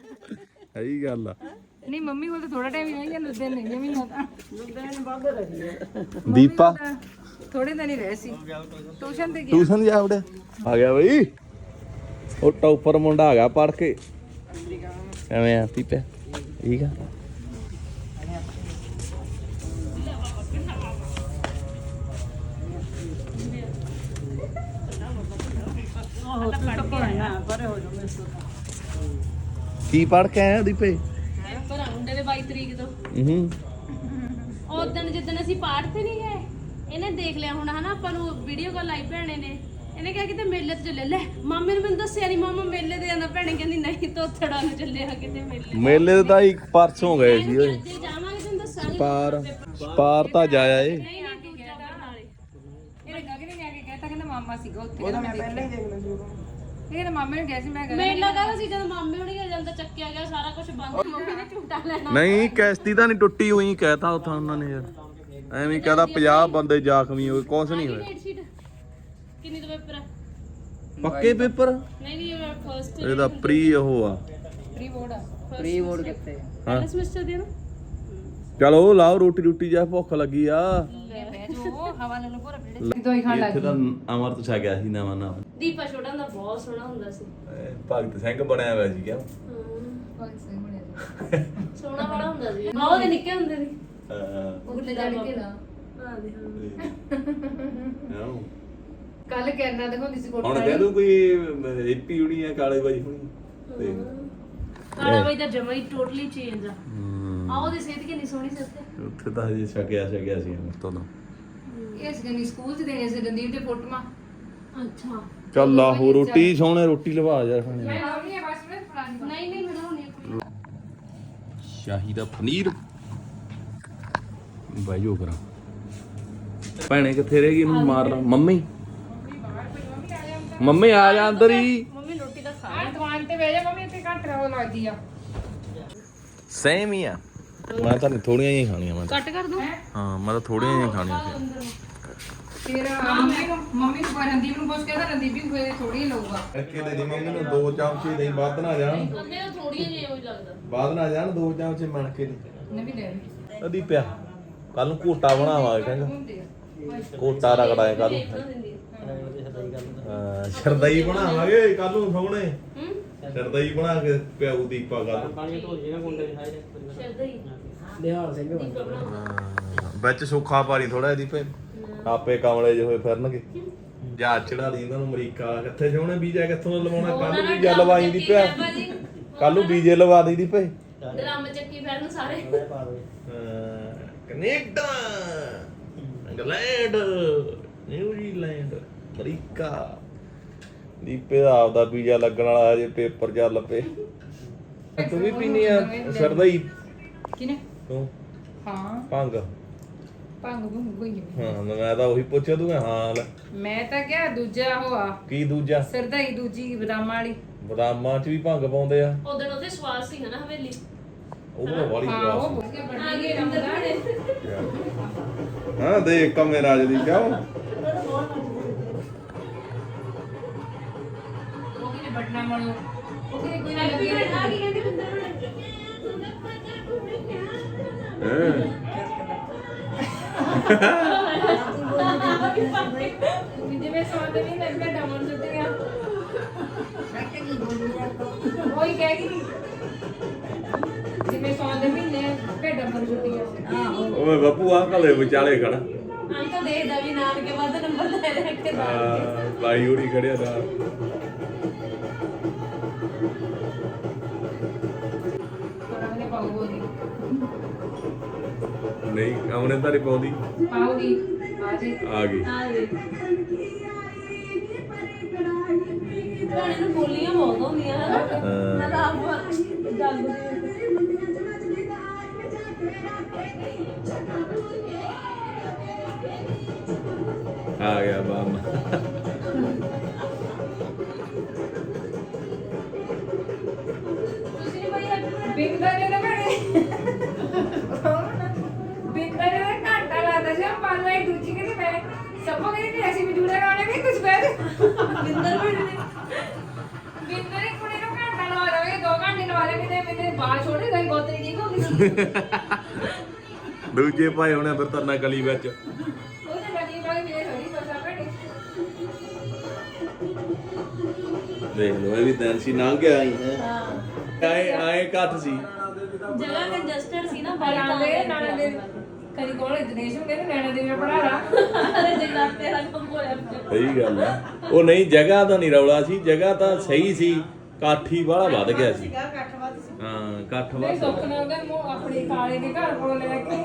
ਸਹੀ ਗੱਲ ਆ। ਨਹੀਂ ਮੰਮੀ ਕੋਲ ਤਾਂ ਥੋੜਾ ਟਾਈਮ ਹੀ ਰਹਿ ਗਿਆ ਲੁੱਦੇ ਨਹੀਂ ਜਿਵੇਂ ਨਾ ਲੁਧਿਆਣੇ ਵੱਧ ਰਹੀ ਹੈ ਦੀਪਾ ਥੋੜੇ ਦਿਨ ਹੀ ਰਹੇ ਸੀ। ਟਿਊਸ਼ਨ ਤੇ ਗਿਆ। ਟਿਊਸ਼ਨ ਜਾ ਵੜਿਆ ਆ ਗਿਆ ਬਈ। ਉਹ ਟੌਪਰ ਮੁੰਡਾ ਆ ਗਿਆ ਪੜ ਕੇ। ਕਿਵੇਂ ਆ ਦੀਪੇ। ਠੀਕ ਆ। ਕੀ ਪੜ ਕੇ ਆਇਆ ਦੀਪੇ? ਪਰ ਮੁੰਡੇ ਦੇ 22 ਤਰੀਕ ਤੋਂ। ਹੂੰ। ਉਹ ਦਿਨ ਜਿੱਦਣ ਅਸੀਂ ਪਾਠ ਤੇ ਨਹੀਂ ਗਏ ਇਹਨੇ ਦੇਖ ਲਿਆ ਹੁਣ ਹਨਾ ਆਪਾਂ ਨੂੰ ਵੀਡੀਓ ਕਾਲ ਆਈ ਭੈਣੇ ਨੇ। ਇਹਨੇ ਕਿਹਾ ਕਿਤੇ ਮੇਲੇ ਤੇ ਚੱਲੇ। ਲੈ ਮਾਮੇ ਨੇ ਮੈਨੂੰ ਦੱਸਿਆ ਨਹੀਂ ਮਾਮਾ ਮੇਲੇ ਤੇ ਜਾਂਦਾ ਭੈਣੇ ਕਹਿੰਦੀ ਨਹੀਂ ਤੋਥੜਾ ਨੂੰ ਚੱਲੇ ਆ ਕਿਤੇ ਮੇਲੇ। ਮੇਲੇ ਤਾਂ ਇੱਕ ਪਰਸੋਂ ਗਏ ਸੀ ਓਏ। ਜੇ ਜਾਵਾਂਗੇ ਤੈਨੂੰ ਦੱਸਾਂਗੇ ਪਾਰ ਪਾਰ ਤਾਂ ਜਾਇਆ ਏ ਨਹੀਂ ਨਹੀਂ ਦੂਜਾ ਦਾ ਨਾਲੇ ਇਹ ਗਗਨ ਨੇ ਆ ਕੇ ਕਹਿਤਾ ਕਹਿੰਦਾ ਮਾਮਾ ਸੀਗਾ ਉੱਥੇ। ਉਹਦਾ ਮੈਂ ਪਹਿਲਾਂ ਹੀ ਦੇਖ ਲਿਆ ਸੀ। ਇਹ ਕਹਿੰਦਾ ਮਾਮੇ ਨੂੰ ਗਿਆ ਸੀ ਮੈਂ ਗਗਨ ਮੇਲਾ ਕਹਿੰਦਾ ਸੀ? ਜਦੋਂ ਮਾਮੇ ਹੁਣੀ ਆ ਜਾਂਦਾ ਚੱਕਿਆ ਗਿਆ ਸਾਰਾ ਕੁਝ ਬੰਦ ਮੰਮੀ ਨੇ ਝੂਟਾ ਲੈਣਾ ਨਹੀਂ ਕੈਸਤੀ ਤਾਂ ਨਹੀਂ ਟੁੱਟੀ ਹੋਈ ਕਹਿਤਾ ਉਥਾਂ ਉਹਨਾਂ ਨੇ ਯਾਰ। ਐਵੇਂ ਕਹਦਾ 50 ਬੰਦੇ ਜ਼ਖਮੀ ਹੋਏ ਕੁਛ ਨਹੀਂ ਹੋਇਆ। ਡੇਟ ਸ਼ੀਟ ਕਿੰਨੀ ਦਾ ਪੇਪਰ ਆ? ਪੱਕੇ ਪੇਪਰ? ਨਹੀਂ ਨਹੀਂ ਇਹ ਫਸਟ ਇਹਦਾ ਪ੍ਰੀ ਉਹ ਆ। ਪ੍ਰੀ ਬੋਰਡ ਆ। ਪ੍ਰੀ ਬੋਰਡ ਕਿੱਥੇ ਪਹਿਲਾ ਸਮੈਸਟਰ ਦੇ ਨਾ। ਚਲੋ ਲਾਓ ਰੋਟੀ ਰੋਟੀ ਜਾ ਭੁੱਖ ਲੱਗੀ ਆ। ਲੈ। ਬਹਿ ਜੋ ਹਵਾ ਲੈ ਲੋ ਪੂਰਾ ਪੇੜੇ। ਦਵਾਈ ਖਾਣ ਲੱਗ ਇੱਥੇ ਤਾਂ ਅਮਰਤ ਛਾ ਗਿਆ ਸੀ ਨਵਾਂ ਨਵਾਂ ਦੀਪਾ ਛੋਟਾ ਹੁੰਦਾ ਬਹੁਤ ਸੋਹਣਾ ਹੁੰਦਾ ਸੀ। ਭਗਤ ਸਿੰਘ ਬਣਿਆ ਹੋਇਆ ਸੀ ਕਿਆ? ਸੋਹਣਾ ਬੜਾ ਹੁੰਦਾ ਸੀ। ਬਹੁਤ ਦੇ ਨਿੱਕੇ ਹੁੰਦੇ ਸੀ। ਉਹ ਤੇ ਜੜ ਕੇ ਦਾ ਹਾਂ ਦੇ ਹਾਂ। ਕੱਲ ਕਰਨਾ ਦਿਖਾਉਂਦੀ ਸੀ ਕੋਟ ਹੁਣ ਕਹਿ ਦੂ ਕੋਈ ਏਪੀ ਹੁਣੀ ਆ ਕਾਲੇ ਬਾਈ ਹੁਣੀ ਤੇ ਕਾਲਾ ਬਾਈ ਦਾ ਜਮਾ ਹੀ ਟੋਟਲੀ ਚੇਂਜ ਆ। ਆ ਉਹਦੀ ਸਿਹਤ ਕਿੰਨੀ ਸੋਹਣੀ ਸੀ ਉੱਥੇ। ਉੱਥੇ ਤਾਂ ਹਜੇ ਛਕਿਆ ਛਕਿਆ ਸੀ ਉਸ ਤੋਂ ਤਾਂ ਇਸ ਗਨੀ ਸਕੂਲ ਚ ਦੇਣੇ ਸੀ ਰਣਦੀਪ ਦੇ ਫੋਟੋਆਂ। ਅੱਛਾ। ਚੱਲ ਲਾਹੋ ਰੋਟੀ ਸੋਹਣੇ ਰੋਟੀ ਲਵਾ ਜਾ ਖਾਣੀ ਮੈਂ ਲਾਉਣੀ ਹੈ ਬਸ ਮੈਂ ਫੜਾਣੀ ਨਹੀਂ ਨਹੀਂ ਮੈਂ ਲਾਉਣੀ ਸ਼ਾਹੀ ਦਾ ਪਨੀਰ। ਬਾਈਓ ਕਰਾਂ। ਭੈਣੇ ਕਿੱਥੇ ਰਹਿ ਗਈ ਇਹਨੂੰ ਮਾਰ ਲਾ। ਮੰਮੀ। ਮੰਮੀ ਆ ਜਾ ਅੰਦਰ ਹੀ। ਮੰਮੀ ਰੋਟੀ ਦਾ ਖਾ ਦੁਕਾਨ ਤੇ ਬਹਿ ਜਾ ਮੰਮੀ ਇੱਥੇ ਘੱਟ ਰਹੋ ਲੱਗਦੀ ਆ। ਸੇਮ ਹੀ ਆ। ਮੈਂ ਤਾਂ ਥੋੜੀਆਂ ਹੀ ਖਾਣੀਆਂ ਮੈਂ ਕੱਟ ਕਰ ਦੂੰ। ਹਾਂ ਮੈਂ ਤਾਂ ਥੋੜੀਆਂ ਹੀ ਖਾਣੀਆਂ ਸੀ। ਫਿਰ ਮੰਮੀ ਨੂੰ ਮੰਮੀ ਨੂੰ ਰਣਦੀਪ ਨੂੰ ਪੁੱਛ ਕੇ ਤਾਂ ਰਣਦੀਪ ਵੀ ਫਿਰ ਥੋੜੀ ਲਊਗਾ। ਕਿਤੇ ਦੀ ਮੰਮੀ ਨੂੰ ਦੋ ਚਮਚੇ ਨਹੀਂ ਵੱਧ ਨਾ ਜਾਣ। ਕੰਦੇ ਤਾਂ ਥੋੜੀਆਂ ਜਿਹੀਆਂ ਉਹੀ ਲੱਗਦਾ। ਵੱਧ ਨਾ ਜਾਣ ਦੋ ਚਮਚੇ ਮਣ ਕੇ ਨਵੀਂ ਲੈ ਆਈ। ਅਦੀ ਪਿਆ। ਕੱਲ ਨੂੰ ਕੋਟਾ ਬਣਾਵਾਂਗੇ ਕਹਿੰਦਾ। ਹੁੰਦੇ ਆ। ਕੋਟਾ ਰਗੜਾਏ ਕੱਲ ਨੂੰ। ਦੇਖਣਾ ਦਿੰਦੀ। ਆ। ਹਾਂ, ਸ਼ਰਦਈ ਬਣਾਵਾਂਗੇ ਕੱਲ ਨੂੰ ਸੋਹਣੇ। ਹੂੰ? ਸ਼ਰਦਈ ਬਣਾ ਕੇ ਪਿਆਉ ਦੀਪਾ ਕੱਲ ਸ਼ਰਦਾ ਹੀ। ਨਿਹਾਲ ਸਿੰਘ ਦੀਪਾ ਬਣਾ। ਵਿੱਚ ਸੁੱਖਾ ਪਾਣੀ ਥੋੜਾ ਦੀਪੇ ਆਪੇ ਕਮਲੇ ਜਿਹੇ ਹੋਏ ਫਿਰਨਗੇ। ਜਾ ਚੜਾ ਦੀ ਇਹਨਾਂ ਨੂੰ ਅਮਰੀਕਾ ਕਿੱਥੇ ਜਾਉਣੇ ਵੀਜ਼ਾ ਕਿੱਥੋਂ ਲਵਾਉਣਾ? ਕੱਲ ਨੂੰ ਵੀਜ਼ਾ ਲਵਾਈ ਦੀ ਪਿਆ ਕੱਲ ਨੂੰ ਵੀਜ਼ੇ ਲਵਾ ਦੀ ਦੀ ਪਏ ਡਰਮ ਚੱਕੀ ਫਿਰਨ ਸਾਰੇ। Canada. England. New Zealand. America. ਦੀਪੇ ਦਾ ਆਪਦਾ ਵੀਜ਼ਾ ਲੱਗਣ ਵਾਲਾ ਅਜੇ ਪੇਪਰ ਚੱਲ ਪਏ। ਤੂੰ ਵੀ ਪੀਨੀ ਆ? ਸਰਦਈ ਕਿਨੇ ਤੂੰ? ਹਾਂ। ਭੰਗ। ਭੰਗ ਭੰਗ ਹਾਂ ਮੈਂ ਤਾਂ ਉਹੀ ਪੁੱਛਿਆ ਤੂੰ ਹਾਂ ਲੈ। ਮੈਂ ਤਾਂ ਕਿਹਾ ਦੂਜਾ ਹੋਆ ਕੀ ਦੂਜਾ? ਸਰਦਾਈ ਦੂਜੀ ਬਦਾਮਾਂ ਵਾਲੀ। ਬਦਾਮਾਂ ਚ ਵੀ ਭੰਗ ਪਾਉਂਦੇ ਆ। ਉਦੋਂ ਉਹਦੇ ਸਵਾਦ ਸੀ ਹਨਾ ਹਵੇਲੀ। ਉਹ ਤਾਂ ਬੜੀ ਹਾਂ ਉਹ ਸਵਾਦ ਵਧੀਆ ਬਣੀ ਆ। ਸੀ। ਹਾਂ ਦੇਖ ਕਮੇ ਰਾਜ ਦੀ ਕਿਉਂ? ਉਹ ਕਿਨੇ ਬਟਨਾ ਮਣੋ ਉਹ ਕਿਨੇ ਕੋਈ ਨਾ ਆ? ਲੱਗੀ ਕੀ ਕਹਿੰਦੀ ਬੰਦਰ ਬਣੇ ਜਿਵੇਂ ਸੌਂਦੇ ਨਹੀਂ ਲੱਗਦਾ ਡਮਨ ਜੁੱਤੀਆਂ ਉਹੀ ਕਹਿ ਗਈ ਜਿਵੇਂ ਸੌਂਦੇ ਮਹੀਨੇ ਭੇਡਾਂ ਪਰ ਜੁੱਤੀਆਂ ਓਏ ਬਾਪੂ ਆ ਕਲੇ ਵਿਚਾਲੇ ਖੜਾ। ਅੰਕਲ ਦੇਖਦਾ ਵੀ ਨਾਨਕੇ ਵੱਧ ਨੰਬਰ ਲੈ ਲੈ ਕੇ ਦਾ ਆ ਬਾਈ ਉਰੀ ਖੜਿਆ ਨਾਲ। ਪਾਉ ਨਹੀਂ ਆਉਣੇ ਤਾਂ ਨਹੀਂ ਪਾਉਂਦੀ। ਪਾਉਗੀ ਆ ਜੀ। ਆ ਗਈ। ਆ ਦੇ ਭੈਣੇ ਨੂੰ ਬੋਲੀਆਂ ਬਹੁਤ ਹੁੰਦੀਆਂ ਹਨਾ। ਹਾਂ। ਮੈਂ ਤਾਂ ਆਪ ਜੱਗ ਦੇ ਆ ਗਿਆ ਬਾਮ ਵੀ ਜੂੜਾ ਗਾਣੇ ਵੀ ਕੁਝ ਬੈਠ ਬਿੰਦਰ ਭੈਣੇ ਨੇ। ਬਿੰਦਾ ਨੇ ਕੁੜੀ ਨੂੰ ਘੰਟਾ ਲਵਾ ਰਹੇ ਦੋ ਘੰਟੇ ਲਵਾ ਰਹੇ ਮੈਨੇ ਮੈਨੇ ਬਾਲ ਛੋਟੇ ਗਏ ਗੋਤਰੀ ਠੀਕ ਹੋ ਗਈ ਸੀ। ਦੂਜੇ ਭਾਈ ਹੋਣੇ ਫਿਰ ਤਰਨਾ ਗਲੀ ਵਿੱਚ। ਉਹਦੇ ਬਣੀ ਬਾਈ ਮੇਰੇ ਥੋੜੀ ਪਸਾ ਭੈਣੇ। ਦੇਖ ਲਓ ਇਹ ਵੀ ਦਿਨ ਸੀ ਲੰਘ ਗਿਆ ਹੀ ਹਾਂ। ਆਏ ਆਏ ਘੱਟ ਸੀ। ਜਗ੍ਹਾ ਕੰਜਸਟਡ ਸੀ ਨਾ ਬਾਈ ਤਾਂ ਨਾਲੇ ਨਾਲੇ ਦੇ ਕਦੀ ਕੋਲ ਦਿਨੇਸ਼ ਨੂੰ ਕਹਿੰਦੇ ਨੈਣਾ ਦੇਵੀ ਮੈਂ ਪੜਾ ਲਾ। ਅਰੇ ਜਗ੍ਹਾ ਤੇਰਾ ਕੰਮ ਹੋਇਆ ਸਹੀ ਗੱਲ ਹੈ ਉਹ ਨਹੀਂ ਜਗ੍ਹਾ ਤਾਂ ਨਹੀਂ ਰੌਲਾ ਸੀ ਜਗ੍ਹਾ ਤਾਂ ਸਹੀ ਸੀ ਕਾਠੀ ਵਾਲਾ ਵੱਧ ਗਿਆ ਸੀ। ਹਾਂ ਇਕੱਠ ਨਹੀਂ ਵੱਧ ਸੁੱਖ ਨਾਲ ਉਹਦੇ ਮੂੰਹ ਆਪਣੇ ਕਾਲੇ ਦੇ ਘਰ ਕੋਲ ਲੈ ਕੇ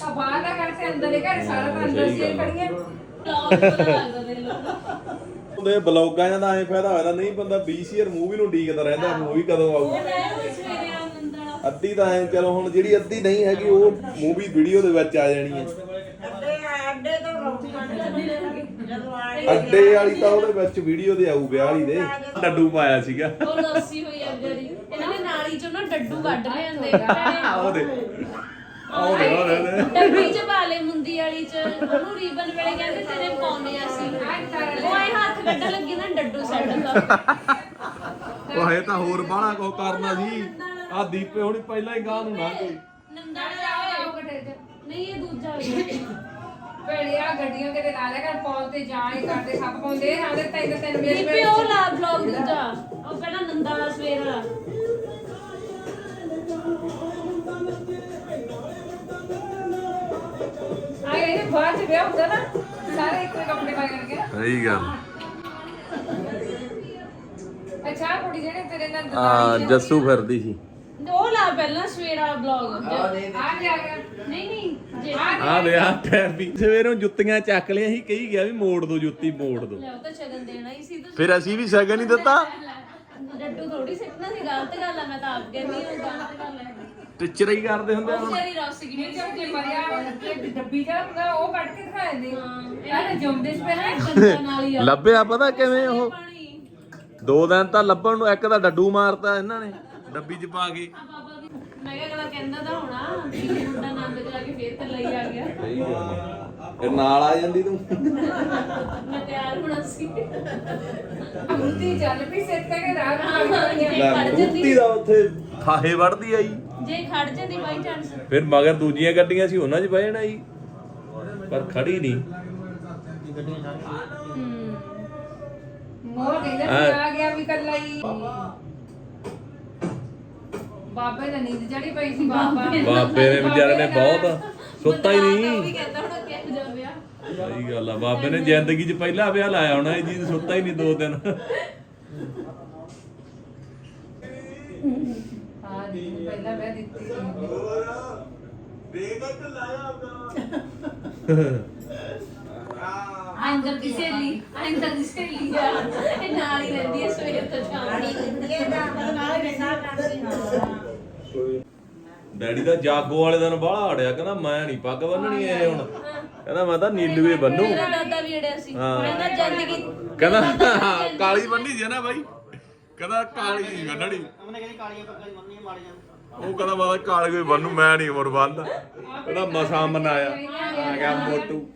ਆ ਬਾਹਰ ਦਾ ਘਰ ਤੇ ਅੰਦਰ ਦੇ ਘਰ ਸਾਰਾ ਤਾਂ ਅੰਦਰ ਸੀ। ਖੜੀਆਂ ਲੱਗਦਾ ਦੇ ਲੋਕ ਉਹਦੇ ਬਲੌਗਾਂ ਦਾ ਐ ਫਾਇਦਾ ਹੋਇਆ ਨਹੀਂ ਬੰਦਾ 20 ਈਅਰ ਮੂਵੀ ਨੂੰ ਡੀਕਦਾ ਰਹਿੰਦਾ ਮੂਵੀ ਕਦੋਂ ਆਊ। ਉਹ ਸਵੇਰੇ ਆ ਅੱਧੀ ਤਾਂ ਐ ਚਲੋ ਹੁਣ ਜਿਹੜੀ ਅੱਧੀ ਨਹੀਂ ਹੈਗੀ ਉਹ ਮੂਵੀ ਵੀਡੀਓ ਦੇ ਵਿੱਚ ਆ ਜਾਣੀ ਹੈ। ਅੱਡੇ ਤੋਂ ਅੱਡੇ ਵਾਲੀ ਤਾਂ ਉਹਦੇ ਵਿੱਚ ਵੀਡੀਓ ਦੇ ਆਊ ਵਿਆਹ ਵਾਲੀ ਦੇ। ਡੱਡੂ ਪਾਇਆ ਸੀਗਾ। ਉਹ ਲੱਸੀ ਹੋਈ ਆ ਜਿਹੜੀ ਇਹਨਾਂ ਨੇ ਨਾਲੀ ਚੋਂ ਨਾ ਡੱਡੂ ਕੱਢ ਲਿਆਂਦੇ। ਭੈਣੇ ਉਹਦੇ ਉਹਦੇ ਉਹਦੇ ਡੱਬੀ ਚ ਬਾਲੇ ਮੁੰਦੀ ਵਾਲੀ ਚ। ਉਹਨੂੰ ਰੀਬਨ ਵੇਲੇ ਕਹਿੰਦੇ ਤੇਰੇ ਪਾਉਨੇ ਆ ਸੀ ਉਹ ਆਏ ਹੱਥ ਕੱਢਣ ਲੱਗੇ ਨਾ ਡੱਡੂ ਸੈੱਟ ਦਾ ਉਹ ਤਾਂ ਹੋਰ ਬਾਹਲਾ ਕੋ ਕਰਨਾ ਸੀ। ਆ ਦੀਪੇ ਹੁਣੀ ਪਹਿਲਾਂ ਹੀ ਗਾਂ ਨੂੰ ਨਾ ਕੋਈ ਨੰਦਣ ਨਹੀਂ ਇਹ ਦੂਜਾ ਭੈੜਿਆ ਗੱਡੀਆਂ ਕਿਤੇ ਲਾ ਲਿਆ ਕਰ ਪੌਲ ਤੇ ਜਾ ਹੀ ਕਰਦੇ ਸੱਪ ਪਾਉਂਦੇ। ਨਾਲੇ ਤਿੰਨ ਤਿੰਨ ਮੇਰੇ ਦੀਪੇ ਉਹ ਲਾ ਬਲੌਗ ਦੂਜਾ। ਉਹ ਪਹਿਲਾਂ ਨੰਦਾ ਵਾਲਾ ਸਵੇਰ ਵਾਲਾ। ਆ ਇਹ ਬਾਅਦ ਚ ਵਿਆਹ ਹੁੰਦਾ ਨਾ ਸਾਰੇ ਇੱਕੋ ਹੀ ਕੱਪੜੇ ਪਾਏ ਕਰਕੇ। ਸਹੀ ਗੱਲ। ਅੱਛਾ ਆਹ ਕੁੜੀ ਜਿਹੜੇ ਤੇਰੇ ਨਾਲ ਆ। ਜੱਸੂ ਫਿਰਦੀ ਸੀ। ਉਹ ਲਾ ਪਹਿਲਾਂ ਸਵੇਰ ਵਾਲਾ ਬਲੌਗ ਆ ਗਿਆ ਗਿਆ। ਨਹੀਂ ਨਹੀਂ ਜੇ ਆ ਦੇ। ਆ ਟੈਪੀ ਸਵੇਰੋਂ ਜੁੱਤੀਆਂ ਚੱਕ ਲਿਆ ਸੀ ਕਹੀ ਗਿਆ ਵੀ ਮੋੜ ਦੋ ਜੁੱਤੀ ਮੋੜ ਦੋ। ਲੈ ਉਹ ਤਾਂ ਸ਼ਗਨ ਦੇਣਾ ਹੀ ਸੀ ਤੁਸੀਂ ਫਿਰ ਅਸੀਂ ਵੀ ਸ਼ਗਨ ਹੀ ਦਿੱਤਾ। ਡੱਡੂ ਥੋੜੀ ਸਿੱਟਣਾ ਸੀ ਗਲਤ ਗੱਲ ਆ ਮੈਂ ਤਾਂ ਆਪ ਕਹਿੰਦੀ ਹਾਂ ਗਲਤ ਗੱਲ ਹੈ ਟੀਚਰ ਹੀ ਕਰਦੇ ਹੁੰਦੇ ਆ ਉਹ ਹੁਣ ਤੇਰੀ ਰਸ ਗਈ। ਇਹ ਜਦ ਜੇ ਮਰਿਆ ਇਹ ਡੱਬੀ ਜਿਹੜਾ ਹੁੰਦਾ ਉਹ ਕੱਢ ਕੇ ਦਿਖਾ ਦਿੰਦੇ ਹਾਂ ਇਹ ਜੰਮਦੇ ਚ ਪਹਿਲਾਂ ਬੰਦਾ ਨਾਲ ਹੀ ਆ। ਲੱਭਿਆ ਪਤਾ ਕਿਵੇਂ ਉਹ? ਦੋ ਦਿਨ ਤਾਂ ਲੱਭਣ ਨੂੰ ਇੱਕ ਤਾਂ ਡੱਡੂ ਮਾਰਤਾ ਇਹਨਾਂ ਨੇ। ਡੱਬੀ 'ਚ ਪਾ ਕੇ। ਆ ਬਾਬਾ ਵੀ ਮੈਂ ਕਿਹਾ ਅਗਲਾ ਕਹਿੰਦਾ ਤਾਂ ਹੋਣਾ ਵੀ ਮੁੰਡਾ ਨੰਦ ਜਾ ਕੇ ਫੇਰ ਤੇ ਲਈ ਆ ਗਿਆ। ਸਹੀ ਗੱਲ ਫਿਰ ਨਾਲ ਆ ਜਾਂਦੀ ਤੂੰ। ਮੈਂ ਤਿਆਰ ਹੋਣਾ ਸੀ। ਅਮਰੂਤੀ ਚੱਲ ਪਈ ਸਿੱਟ ਕੇ ਰਾਹ ਨਾਲ ਜੇ ਲੈ ਜਾਂਦੀ। ਦਾ ਉੱਥੇ ਫਾਹੇ ਵੜਦੀ ਆਈ ਜੇ। ਖੜ ਜਾਂਦੀ ਬਾਈ ਚਾਂਸ। ਫਿਰ ਮਗਰ ਦੂਜੀਆਂ ਗੱਡੀਆਂ ਸੀ ਉਹਨਾਂ 'ਚ ਬਹਿ ਜਾਣਾ ਜੀ। ਪਰ ਖੜੀ ਨਹੀਂ। ਮੋਰ ਕਹਿੰਦਾ ਸੀ ਆ ਗਿਆ ਵੀ ਕੱਲਾ ਹੀ। ਬਾਬੇ। ਦਾ ਨੀਂਦ ਚੜੀ ਪਈ ਸੀ ਬਾਬਾ। ਬਾਬੇ ਨੇ ਵਿਚਾਰੇ ਨੇ ਬਹੁਤ ਸੁੱਤਾ ਹੀ ਉਹ ਵੀ ਨਹੀਂ ਕਹਿੰਦਾ ਹੁਣ ਕਿਹੋ ਜਿਹਾ ਵਿਆਹ। ਸਹੀ ਗੱਲ ਆ ਬਾਬੇ ਨੇ ਜ਼ਿੰਦਗੀ 'ਚ ਪਹਿਲਾ ਵਿਆਹ ਲਾਇਆ ਹੋਣਾ ਇਹ ਜੀ ਸੁੱਤਾ ਹੀ ਨਹੀਂ ਦੋ ਦਿਨ। ਹਾਂ ਜੀ ਪਹਿਲਾਂ ਮੈਂ ਦਿੱਤੀ ਸੀ। ਅੰਦਰ ਦੀ ਸਹੇਲੀ ਅੰਦਰ ਦੀ ਸਹੇਲੀ ਆ। ਇਹ ਨਾਲ ਹੀ ਰਹਿੰਦੀ ਹੈ ਸਵੇਰ ਤੋਂ ਸ਼ਾਮ ਤੱਕ। ਇਹ ਦਾ ਨਾਲ ਬੈਠਾ ਕਰਦੀ ਹਾਂ ਡੈਡੀ ਦਾ ਜਾਗੋ ਵਾਲੇ ਦਿਨ ਬਾਹਲਾ ਅੜਿਆ ਕਹਿੰਦਾ ਮੈਂ ਨਹੀਂ ਪੱਗ ਬੰਨਣੀ ਇਹ ਹੁਣ। ਕਹਿੰਦਾ ਮੈਂ ਤਾਂ ਨੀਲੂਏ ਬੰਨੂ। ਮੇਰਾ ਦਾਦਾ ਵੀ ਅੜਿਆ ਸੀ। ਹਾਂ। ਕਹਿੰਦਾ ਜ਼ਿੰਦਗੀ ਕਹਿੰਦਾ ਕਾਲੀ ਬੰਨੀ ਸੀ ਨਾ ਬਾਈ। ਕਹਿੰਦਾ ਕਾਲੀ ਨਹੀਂ ਬੰਨਣੀ। ਉਹਨੇ ਕਹਿੰਦੀ ਕਾਲੀਆਂ ਪੱਗਾਂ ਮੰਨੀਆਂ ਮਾੜੀਆਂ। ਉਹ ਕਹਿੰਦਾ ਮੈਂ ਤਾਂ ਕਾਲੀ ਕੋਈ ਬੰਨੂ ਮੈਂ ਨਹੀਂ ਉਮਰ ਬੰਨਦਾ। ਕਹਿੰਦਾ ਮਸਾਂ ਮਨਾਇਆ। ਆ ਗਿਆ ਮੋਟੂ।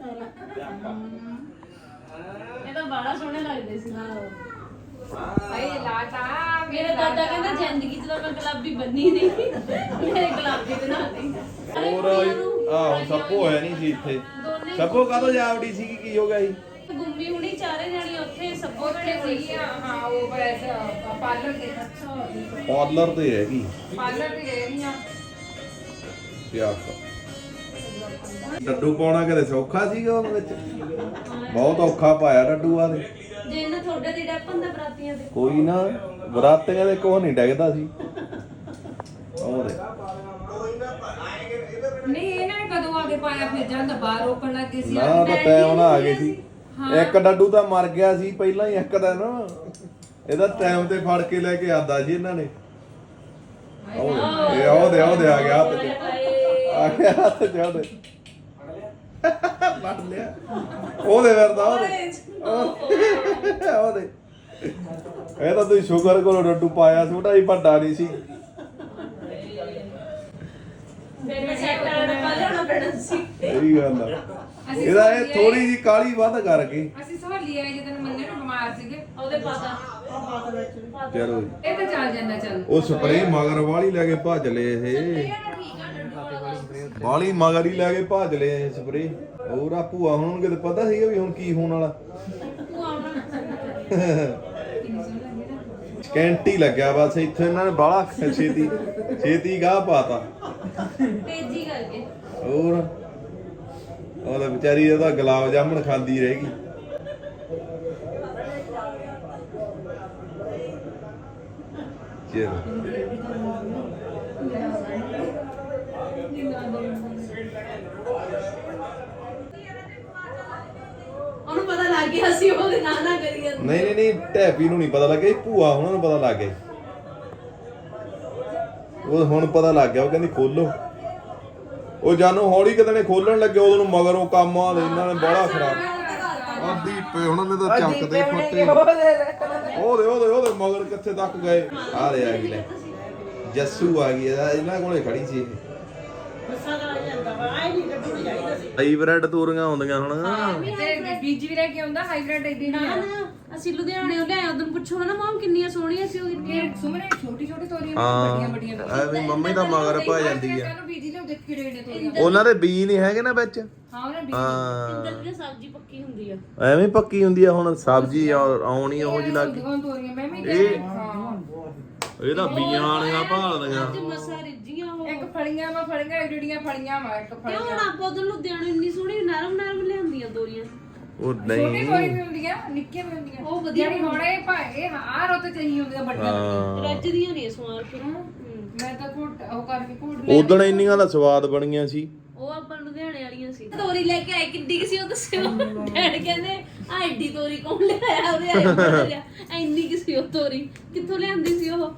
ਇਹ ਤਾਂ ਬੜਾ ਸੋਹਣੇ ਲੱਗਦੇ ਸੀ ਭਾਈ ਲਾਤਾ ਮੇਰਾ ਦਾਦਾ ਕਹਿੰਦਾ ਜ਼ਿੰਦਗੀ 'ਚ ਤਾਂ ਮੈਂ ਗੁਲਾਬੀ ਬੰਨੀ ਨਹੀਂ। ਮੇਰੇ ਗੁਲਾਬੀ ਬਣਾ ਦੇ ਹੋਰ ਆਹੋ ਸੱਪੋ ਹੋਇਆ ਨਹੀਂ ਸੀ ਇੱਥੇ। ਸੱਪੋ ਕਾਹਦੋਂ ਜਾਵੜੀ ਸੀ ਕੀ ਹੋ ਗਿਆ ਸੀ? ਗੁੰਮੀ ਹੁਣੀ ਚਾਰੇ ਜਾਣੀ ਉੱਥੇ ਸਭ ਉਹ ਤੇ ਸੀ। ਹਾਂ ਉਹ ਬਸ ਪਾਰਲਰ ਦੇ ਪਾਰਲਰ ਤੇ ਹੈਗੀ। ਪਾਰਲਰ ਤੇ ਗਏ ਆ। ਪਿਆਰ ਡੱਡੂ ਪਾਉਣਾ ਕਦੇ ਸੌਖਾ ਸੀਗਾ ਉਹਦੇ ਵਿੱਚ? ਬਹੁਤ ਔਖਾ ਪਾਇਆ ਡੱਡੂ ਆ ਦੇ ਜੇ ਇਹਨਾਂ ਤੁਹਾਡੇ ਦੀ ਡੈਪਨ ਦਾ ਬਰਾਤੀਆਂ ਦੇ ਕੋਈ ਨਾ ਬਰਾਤੀਆਂ ਦੇ ਕੋਹ ਨਹੀਂ ਡੈਗਦਾ ਸੀ। ਉਹ ਦੇ। ਨਹੀਂ ਇਹਨਾਂ ਨੇ ਕਦੋਂ ਆ ਕੇ ਪਾਇਆ ਫਿਰ ਜਾਂਦਾ ਬਾਹਰ ਰੋਕਣ ਲੱਗੇ ਸੀ ਨਾ ਤਾਂ ਟਾਈਮ ਨਾਲ ਆ ਗਏ ਸੀ। ਇੱਕ ਡੱਡੂ ਤਾਂ ਮਰ ਗਿਆ ਸੀ ਪਹਿਲਾਂ ਹੀ ਇੱਕ ਦਿਨ ਇਹਦਾ ਟਾਈਮ ਤੇ ਫੜ ਕੇ ਲੈ ਕੇ ਆਂਦਾ ਸੀ ਇਹਨਾਂ ਨੇ। ਉਹ ਇਹ ਉਹਦੇ ਉਹਦੇ ਆ ਗਿਆ ਹੱਥ 'ਚ। ਆ ਗਿਆ ਹੱਥ 'ਚ ਉਹਦੇ ਫੜ ਲਿਆ ਉਹਦੇ। ਵਰਦਾ ਉਹਦੇ। ਇਹ ਤਾਂ ਤੁਸੀਂ ਸ਼ੁਕਰ ਕਰੋ ਡੱਡੂ ਪਾਇਆ ਛੋਟਾ ਹੀ ਵੱਡਾ ਨਹੀਂ ਸੀ। ਮੈਂ ਸੈੱਟ ਆਣਾ ਪਾ ਲਿਆਉਣਾ ਪੈਣਾ ਸੀ। ਸਹੀ ਗੱਲ ਆ। ਇਹਦਾ ਇਹ ਥੋੜੀ ਜੀ ਕਾਲੀ ਵੱਧ ਕਰਕੇ। ਅਸੀਂ ਸਹੌਲੀ ਆਏ ਜਦੋਂ ਮੰਨੇ ਨੂੰ ਬਿਮਾਰ ਸੀਗੇ। ਉਹਦੇ ਪਾਤਾ। ਚਲੋ ਇਹ ਤਾਂ ਚੱਲ ਜਾਂਦਾ ਚੱਲ। ਉਹ ਸਪਰੇ ਮਗਰ ਵਾਲੀ ਲੈ ਕੇ ਭੱਜ ਲਏ ਇਹ। ਵਾਲੀ ਮਗਰ ਲੈ ਕੇ ਭੱਜ ਲਏ ਸਪਰੇ ਹੋਰ ਆ ਭੂਆ ਹੁਣ ਕਿਤੇ ਪਤਾ ਸੀਗਾ ਵੀ ਹੁਣ ਕੀ ਹੋਣ ਵਾਲਾ। ਸਕੈਂਟੀ ਲੱਗਿਆ ਬਸ ਇੱਥੇ ਇਹਨਾਂ ਨੇ ਬਾਹਲਾ ਛੇਤੀ। ਛੇਤੀ ਗਾਹ ਪਾਤਾ। ਤੇਜ਼ੀ ਕਰਕੇ। ਹੋਰ? ਉਹਦਾ ਵਿਚਾਰੀ ਉਹਦਾ ਗੁਲਾਬ ਜਾਮਣ ਖਾਂਦੀ ਰਹਿ ਗਈ। ਚਲੋ। ਉਹਨੂੰ ਪਤਾ ਲੱਗ ਗਿਆ ਸੀ ਉਹਦੇ ਨਾ ਨਾ ਕਰੀ ਜਾਂਦੇ। ਨਹੀਂ ਨਹੀਂ ਨਹੀਂ ਟੈਪੀ ਨੂੰ ਨਹੀਂ ਪਤਾ ਲੱਗਿਆ ਇਹ ਭੂਆ ਉਹਨਾਂ ਨੂੰ ਪਤਾ ਲੱਗ ਗਿਆ ਉਹ ਹੁਣ ਪਤਾ ਲੱਗ ਗਿਆ ਉਹ ਕਹਿੰਦੀ ਖੋਲੋ। ਉਹ ਜਾਨੂੰ ਹੌਲੀ ਕਿਤੇ ਨੇ ਖੋਲਣ ਲੱਗੇ ਉਦੋਂ ਨੂੰ ਮਗਰ ਉਹ ਕੰਮ ਆ ਇਹਨਾਂ ਨੇ ਬੜਾ ਖਰਾਬ। ਆ ਦੀਪੇ ਉਹਨਾਂ ਨੇ ਤਾਂ ਚੱਕਦੇ ਫੱਟੇ। ਉਹਦੇ ਉਹਦੇ ਉਹਦੇ ਮਗਰ ਕਿੱਥੇ ਤੱਕ ਗਏ? ਆ ਦੇ ਆ ਗਈ ਲੈ। ਜੱਸੂ ਆ ਗਈ ਇਹਦਾ- ਇਹਨਾਂ ਕੋਲੇ ਖੜੀ ਸੀ ਇਹ। ਗੁੱਸਾ ਕਰ ਜਾਂਦਾ ਵਾ ਆਈ ਨਹੀਂ ਡੱਡੂ ਨਹੀਂ ਚਾਹੀਦਾ ਸੀ। ਹਾਈਬ੍ਰਿਡ ਤੋਰੀਆਂ ਆਉਂਦੀਆਂ ਹੁਣ। ਤੇ ਬੀਜ ਵੀ ਲੈ ਕੇ ਆਉਂਦਾ ਹਾਈਬ੍ਰਿਡ ਇਦਾਂ ਨਾ ਨਾ ਅਸੀਂ ਲੁਧਿਆਣੇੋਂ ਲਿਆਏ ਉਦੋਂ ਪੁੱਛੋ ਨਾ ਮਾਮ ਕਿੰਨੀਆਂ ਸੋਹਣੀਆਂ ਸੀ ਉਹ ਇਹ ਸੁਮਨੇ ਛੋਟੀ ਛੋਟੀ ਤੋਰੀਆਂ ਹਾਂ ਵੱਡੀਆਂ ਵੱਡੀਆਂ ਐਵੇਂ ਮੰਮੀ ਤਾਂ ਮਗਰ ਪਾ ਜਾਂਦੀ ਆ। ਕੱਲ ਬੀਜ ਲਿਓ ਦੇਖ ਕਿਹੜੇ ਨੇ ਤੋਰੀਆਂ। ਉਹਨਾਂ ਦੇ ਬੀ ਨਹੀਂ ਹੈਗੇ ਨਾ ਵਿੱਚ? ਹਾਂ ਉਹਨੇ ਬੀਜ ਹਾਂ। ਦੀ ਸਬਜ਼ੀ ਪੱਕੀ ਹੁੰਦੀ ਆ। ਐਵੇਂ ਪੱਕੀ ਹੁੰਦੀ ਆ ਹੁਣ ਸਬਜ਼ੀ ਔਰ ਆਉਣੀ ਉਹ ਜੀ ਲੱਗ ਦੁਕਾਨ ਤੋਰੀਆਂ ਮੈਂ ਵੀ ਇਹ- ਹਾਂ। ਇਹ ਤਾਂ ਬੀਆਂ ਵਾਲੀਆਂ ਭਾਲਦੀਆਂ ਤੇ ਮਸਾ ਰਿੱਜੀਆਂ ਇੱਕ ਫੜੀਆਂ ਵਾ ਫੜੀਆਂ ਏਡੀਆਂ ਫੜੀਆਂ ਵਾ ਇੱਕ ਕਿਉਂ ਹੁਣ ਆਪਾਂ ਉਦੋਂ ਲੁਧਿਆਣੇ ਇੰਨੀ ਸੋਹਣੀ ਨਰਮ ਨਰਮ ਲਿਆਂਦੀਆਂ ਤੋਰੀਆਂ। ਉਹ ਛੋਟੀ ਨਹੀਂ ਤੋਰੀ ਵੀ ਹੁੰਦੀਆਂ ਨਿੱਕੀਆਂ ਵੀ ਹੁੰਦੀਆਂ। ਉਹ ਵਧੀਆ ਜਿਹੜੀ ਹੁਣ ਇਹ ਭਾਏ ਇਹ ਆ ਰੋਤ ਚਾਹੀ ਹੁੰਦੀਆਂ ਵੱਡੀਆਂ। ਹਾਂ। ਰੱਜਦੀਆਂ ਨਹੀਂ ਸਵਾਰ ਕੇ ਮੈਂ ਤਾਂ ਕੋਟ ਉਹ ਕਰਕੇ ਕੋਟ ਉਦਣ ਇੰਨੀਆਂ ਦਾ ਸਵਾਦ ਬਣੀਆਂ ਸੀ। ਉਹ ਆਪਾਂ ਲੁਧਿਆਣੇ ਵਾਲੀਆਂ ਸੀ। ਤੋਰੀ ਲੈ ਕੇ ਆਏ ਕਿੱਡੀ ਕੁ ਸੀ ਉਹ ਦੱਸਿਓ ਡੈਡ ਕਹਿੰਦੇ ਆ ਐਡੀ ਤੋਰੀ ਕੌਣ ਲਿਆਇਆ ਉਹਦੇ ਆਇਆ ਇੰਨੀ ਕਿ ਸੀ ਉਹ ਤੋਰੀ। ਕਿੱਥੋਂ ਲਿਆਂਦੀ ਸੀ ਉਹ?